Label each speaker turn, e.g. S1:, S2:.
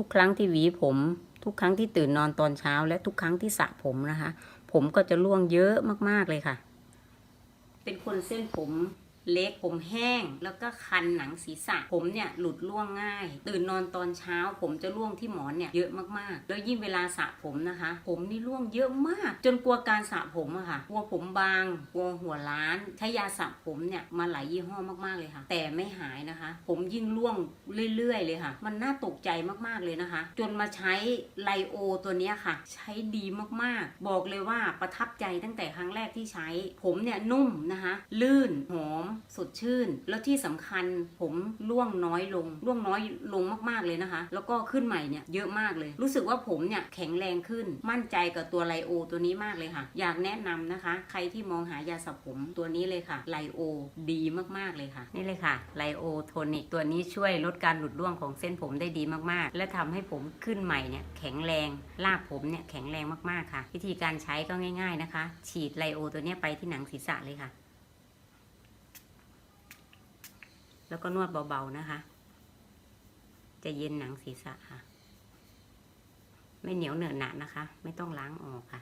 S1: ทุกครั้งที่หวีผม ทุกครั้งที่ตื่นนอนตอนเช้า และทุกครั้งที่สระผมนะคะ ผมก็จะร่วงเยอะมากๆเลยค่ะ เป็นคนเส้นผม เล็กผมแห้ง แล้วก็คันหนังศีรษะ ผมเนี่ยหลุดร่วงง่าย ตื่นนอนตอนเช้า ผมจะร่วงที่หมอนเนี่ยเยอะมากๆ แล้วยิ่งเวลาสระผมนะคะ ผมนี่ร่วงเยอะมาก จนกลัวการสระผมอะค่ะกลัวผมบางกลัวหัวล้านใช้ยาสระผมเนี่ยมาหลายยี่ห้อมากๆเลยค่ะ แต่ไม่หายนะคะ ผมยิ่งร่วงเรื่อยๆเลยค่ะ มันน่าตกใจมากๆเลยนะคะ จนมาใช้ไลโอตัวนี้ค่ะ ใช้ดีมากๆ บอกเลยว่าประทับใจตั้งแต่ครั้งแรกที่ใช้ ผมเนี่ยนุ่มนะคะ ลื่นหอมสดชื่น แล้วที่สำคัญผมร่วงน้อยลงร่วงน้อยลงมากๆเลยนะคะ แล้วก็ขึ้นใหม่เนี่ยเยอะมากเลย รู้สึกว่าผมเนี่ยแข็งแรงขึ้นมั่นใจกับตัวไลโอตัวนี้มากเลยค่ะ อยากแนะนำนะคะ ใครที่มองหายาสระผมตัวนี้เลยค่ะไลโอดีมากๆเลยค่ะ นี่เลยค่ะไลโอโทนิกตัวนี้ช่วยลดการหลุดร่วงของเส้นผมได้ดีมากๆ และทำให้ผมขึ้นใหม่เนี่ยแข็งแรงรากผมเนี่ยแข็งแรงมากๆค่ะ วิธีการใช้ก็ง่าย ๆนะคะ ฉีดไลโอตัวนี้ไปที่หนังศีรษะเลยค่ะ แล้วก็นวดเบาๆนะคะ จะเย็นหนังศีรษะค่ะ ไม่เหนียวเหนอะหนะนะคะ ไม่ต้องล้างออกค่ะ